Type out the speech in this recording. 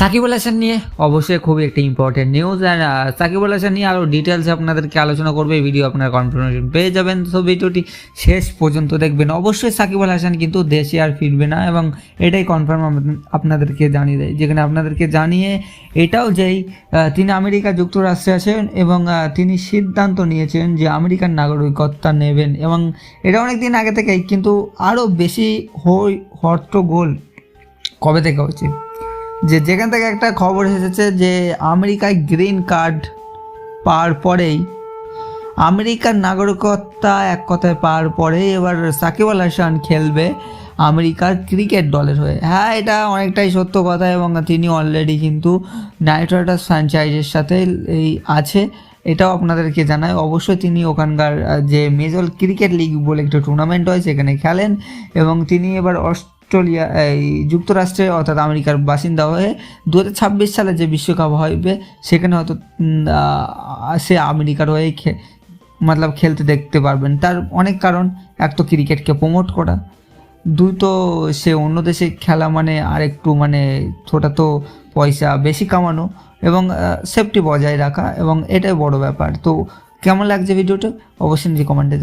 সাকিব আল হাসান নিয়ে? অবশ্যই খুবই একটি important news and Shakib Al Hasan নিয়ে আরও ডিটেলসে আপনাদেরকে আলোচনা করবে ভিডিও আপনার কনফার্মেশন পেয়ে যাবেন। তো ভিডিওটি শেষ পর্যন্ত দেখবেন। অবশ্যই সাকিব আল হাসান কিন্তু দেশে আর ফিরবে না এবং এটাই কনফার্ম আপনাদেরকে জানিয়ে দেয়। যেখানে আপনাদেরকে জানিয়ে এটাও যেই তিনি আমেরিকা যুক্তরাষ্ট্রে আছেন এবং তিনি সিদ্ধান্ত নিয়েছেন যে আমেরিকার নাগরিকত্ব নেবেন এবং এটা অনেক দিন আগে থেকেই কিন্তু আরও বেশি হই হট্টগোল কবে থেকে হচ্ছে যে যেখান থেকে একটা খবর এসেছে যে আমেরিকায় গ্রিন কার্ড পাওয়ার পরেই আমেরিকার নাগরিকত্বা এক কথায় পাওয়ার পরে এবার সাকিব আল হাসান খেলবে আমেরিকার ক্রিকেট দলের হয়ে। হ্যাঁ এটা অনেকটাই সত্য কথা এবং তিনি অলরেডি কিন্তু নাইট রাইডার্স ফ্র্যাঞ্চাইজের সাথে এই আছে, এটাও আপনাদেরকে জানায় অবশ্যই তিনি ওখানকার যে মেজর ক্রিকেট লিগ বলে একটা টুর্নামেন্ট হয়, সেখানে খেলেন এবং তিনি এবার অস্ট্রেলিয়া, এই যুক্তরাষ্ট্রে অর্থাৎ আমেরিকার বাসিন্দা হয়ে দু হাজার ছাব্বিশ সালে যে বিশ্বকাপ হবে, সেখানে হয়তো সে আমেরিকার হয়ে খে, মতলব খেলতে দেখতে পারবেন। তার অনেক কারণ। এক তো ক্রিকেটকে প্রমোট করা। দুই তো সে অন্য দেশে খেলা মানে আর একটু মানে ছোটা তো পয়সা বেশি কামানো এবং সেফটি বজায় রাখা এবং এটাই বড় ব্যাপার। তো কেমন লাগছে ভিডিওটা? অবশ্যই কমেন্টে